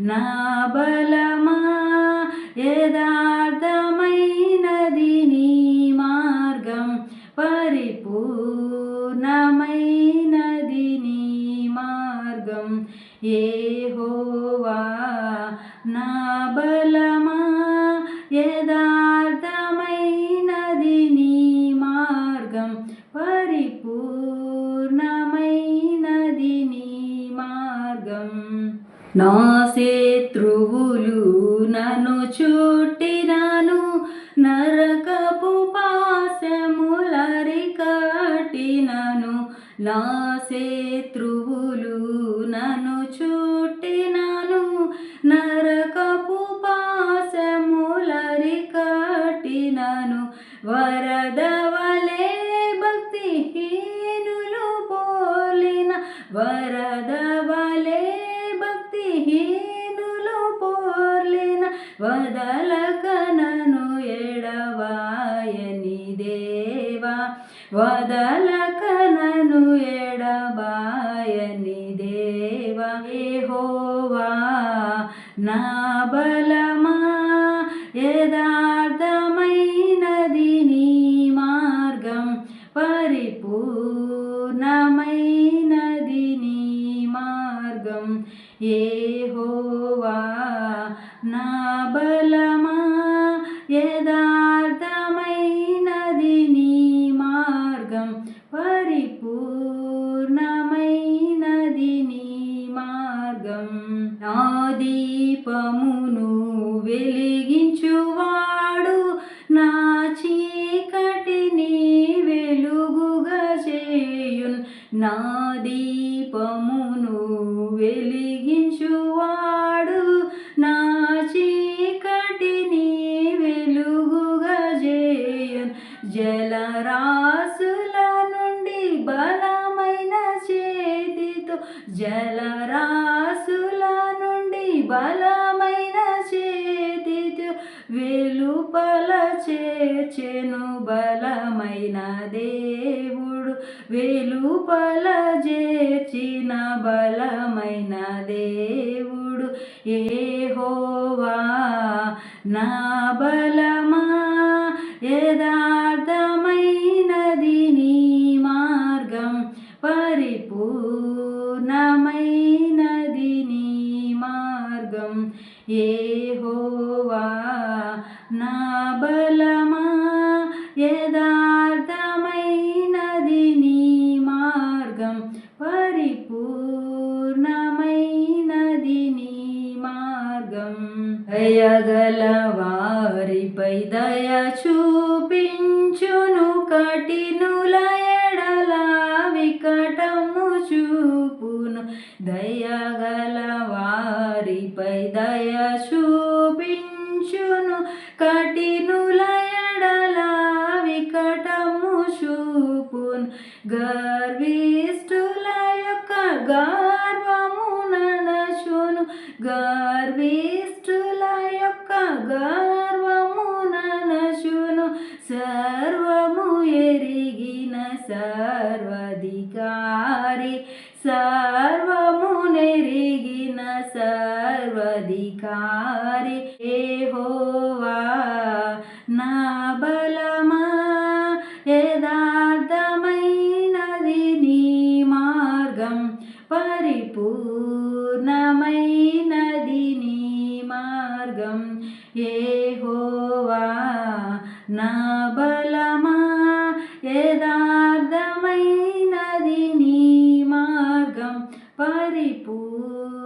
నా బలమా? యథార్థమైనది నీ మార్గం. పరిపూర్ణమైనది నీ మార్గం. ఏ హోవా నా బలమా? యథార్థమైనది నా శత్రువులు నన్ను చుట్టినాను నరకపు పాశములరి పాశములరికటినను నా శత్రువులు నన్ను చుట్టినాను నరకపు పాశములరికటినను వరద వలే భక్తిహీనులు పోలిన వరద వదలకనను ఎడవాయని దేవా వదలకనను ఎడబాయని దేవా ఏహోవా నా బలమా యథార్థమైనది మార్గం ఏహోవా నా బలమా యదార్థమైనది నీ మార్గం పరిపూర్ణమైనది నీ మార్గం. నా దీపమును వెలిగించువాడు నా చీకటిని వెలుగుగా చేయున్. నా జలరాసుల నుండి బలమైన చేతితో వెలుపల చేర్చెను బలమైన దేవుడు. వెలుపల చేర్చిన బలమైన దేవుడు. ఏహోవా నా బలమా యథార్థమైనది నీ మార్గం పరిపూ ఏహోవా నా బలమా యథార్థమైనది నీ మార్గం పరిపూర్ణమైనది నీ మార్గం. దయగల వారిపై దయ చూపించును కఠినుల దయగల వారిపై దయ చూపించును. కఠినుల వికటము చూపును. గర్విష్ఠుల యొక్క గర్వము ననచును గర్విష్ఠుల యొక్క గర్వము ననచును సర్వము ఎరిగిన సర్వధికారి స నెరిగిన సర్వధికారి ఏ హోవా నా బలమా యథార్థమైనది నీ మార్గం పరిపూర్ణమైనది నీ మార్గం ఏ హోవా నా బలమా యథార్థమైనది నీ మార్గం పరిపూర్ణమైన